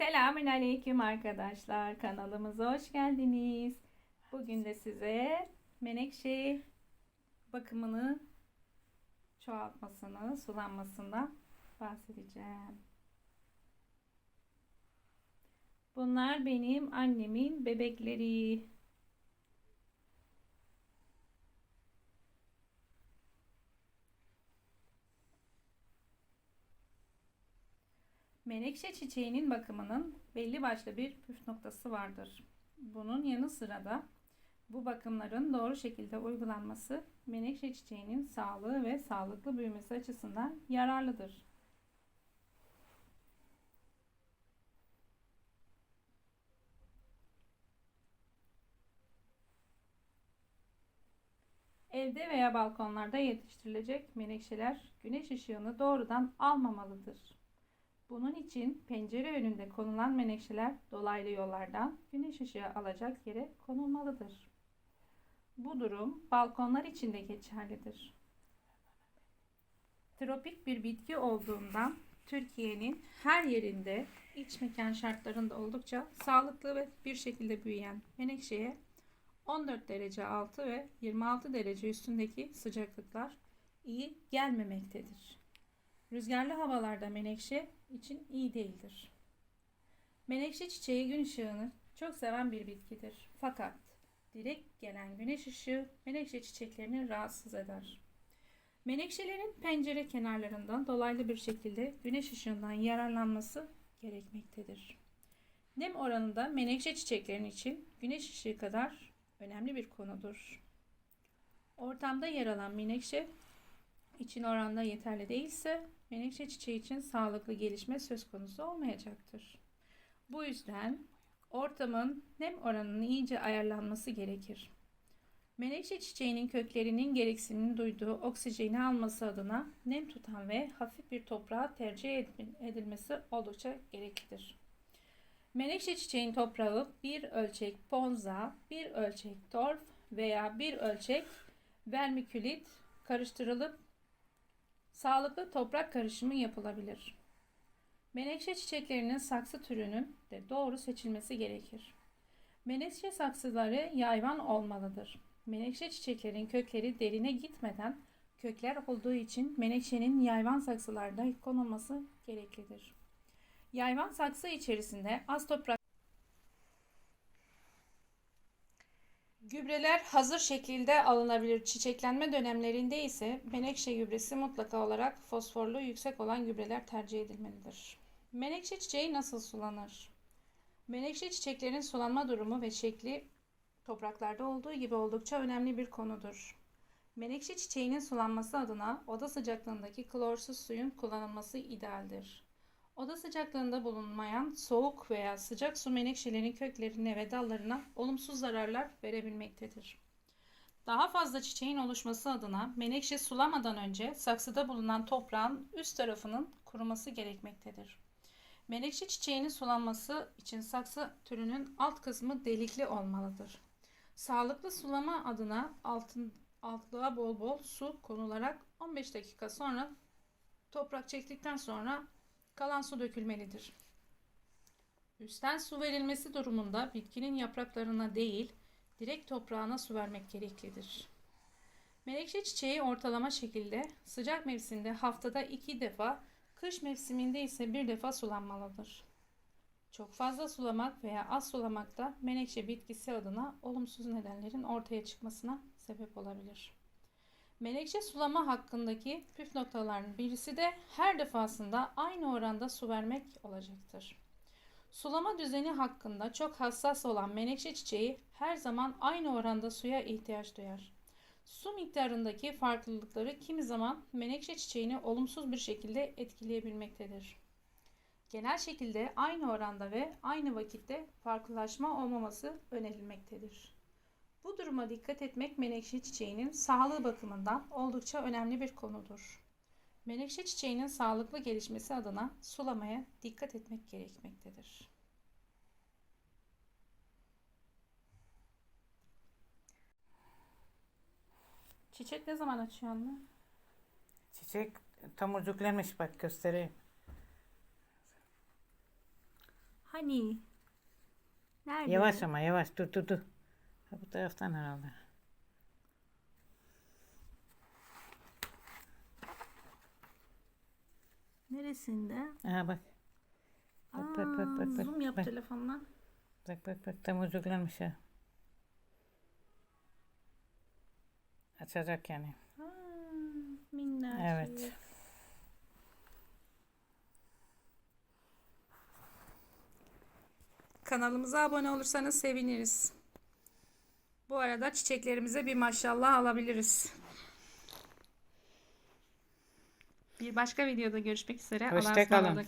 Selamünaleyküm arkadaşlar. Kanalımıza hoş geldiniz. Bugün de size menekşe bakımını çoğaltmasını, sulanmasından bahsedeceğim. Bunlar benim annemin bebekleri. Menekşe çiçeğinin bakımının belli başlı bir püf noktası vardır. Bunun yanı sıra da bu bakımların doğru şekilde uygulanması menekşe çiçeğinin sağlığı ve sağlıklı büyümesi açısından yararlıdır. Evde veya balkonlarda yetiştirilecek menekşeler güneş ışığını doğrudan almamalıdır. Bunun için pencere önünde konulan menekşeler dolaylı yollardan güneş ışığı alacak yere konulmalıdır. Bu durum balkonlar için de geçerlidir. Tropik bir bitki olduğundan Türkiye'nin her yerinde iç mekan şartlarında oldukça sağlıklı ve bir şekilde büyüyen menekşeye 14 derece altı ve 26 derece üstündeki sıcaklıklar iyi gelmemektedir. Rüzgarlı havalarda menekşe için iyi değildir. Menekşe çiçeği gün ışığını çok seven bir bitkidir. Fakat direkt gelen güneş ışığı menekşe çiçeklerini rahatsız eder. Menekşelerin pencere kenarlarından dolaylı bir şekilde güneş ışığından yararlanması gerekmektedir. Nem oranında menekşe çiçeklerin için güneş ışığı kadar önemli bir konudur. Ortamda yer alan menekşe için oranda yeterli değilse menekşe çiçeği için sağlıklı gelişme söz konusu olmayacaktır. Bu yüzden ortamın nem oranının iyice ayarlanması gerekir. Menekşe çiçeğinin köklerinin gereksinimi duyduğu oksijeni alması adına nem tutan ve hafif bir toprağa tercih edilmesi oldukça gereklidir. Menekşe çiçeğin toprağı bir ölçek ponza, bir ölçek torf veya bir ölçek vermikülit karıştırılıp sağlıklı toprak karışımı yapılabilir. Menekşe çiçeklerinin saksı türünün de doğru seçilmesi gerekir. Menekşe saksıları yayvan olmalıdır. Menekşe çiçeklerin kökleri derine gitmeden kökler olduğu için menekşenin yayvan saksılarda konulması gereklidir. Yayvan saksı içerisinde az toprak Gübreler hazır şekilde alınabilir. Çiçeklenme dönemlerinde ise menekşe gübresi mutlaka olarak fosforlu yüksek olan gübreler tercih edilmelidir. Menekşe çiçeği nasıl sulanır? Menekşe çiçeklerin sulanma durumu ve şekli topraklarda olduğu gibi oldukça önemli bir konudur. Menekşe çiçeğinin sulanması adına oda sıcaklığındaki klorsuz suyun kullanılması idealdir. Oda sıcaklığında bulunmayan soğuk veya sıcak su menekşelerin köklerine ve dallarına olumsuz zararlar verebilmektedir. Daha fazla çiçeğin oluşması adına menekşe sulamadan önce saksıda bulunan toprağın üst tarafının kuruması gerekmektedir. Menekşe çiçeğinin sulanması için saksı türünün alt kısmı delikli olmalıdır. Sağlıklı sulama adına altın, altlığa bol bol su konularak 15 dakika sonra toprak çektikten sonra kalan su dökülmelidir. Üstten su verilmesi durumunda bitkinin yapraklarına değil, direkt toprağına su vermek gereklidir. Menekşe çiçeği ortalama şekilde sıcak mevsimde haftada iki defa, kış mevsiminde ise bir defa sulanmalıdır. Çok fazla sulamak veya az sulamak da menekşe bitkisi adına olumsuz nedenlerin ortaya çıkmasına sebep olabilir. Menekşe sulama hakkındaki püf noktaların birisi de her defasında aynı oranda su vermek olacaktır. Sulama düzeni hakkında çok hassas olan menekşe çiçeği her zaman aynı oranda suya ihtiyaç duyar. Su miktarındaki farklılıkları kimi zaman menekşe çiçeğini olumsuz bir şekilde etkileyebilmektedir. Genel şekilde aynı oranda ve aynı vakitte farklılaşma olmaması önerilmektedir. Bu duruma dikkat etmek menekşe çiçeğinin sağlığı bakımından oldukça önemli bir konudur. Menekşe çiçeğinin sağlıklı gelişmesi adına sulamaya dikkat etmek gerekmektedir. Çiçek ne zaman açıyor anne? Çiçek tomurcuklemiş bak göstereyim. Hani? Nerede? Yavaş ama yavaş. Dur dur dur. Ha, bu taraftan herhalde. Neresinde? Aha bak. Bak bak bak bak. bak, zoom yap bak. telefonla. Bak bak bak tam ucuklanmış ha. Açacak yani. Aa, minnacık. Evet. Kanalımıza abone olursanız seviniriz. Bu arada çiçeklerimize bir maşallah alabiliriz. Bir başka videoda görüşmek üzere. Allah'a Hoşça kalın. ısmarladık.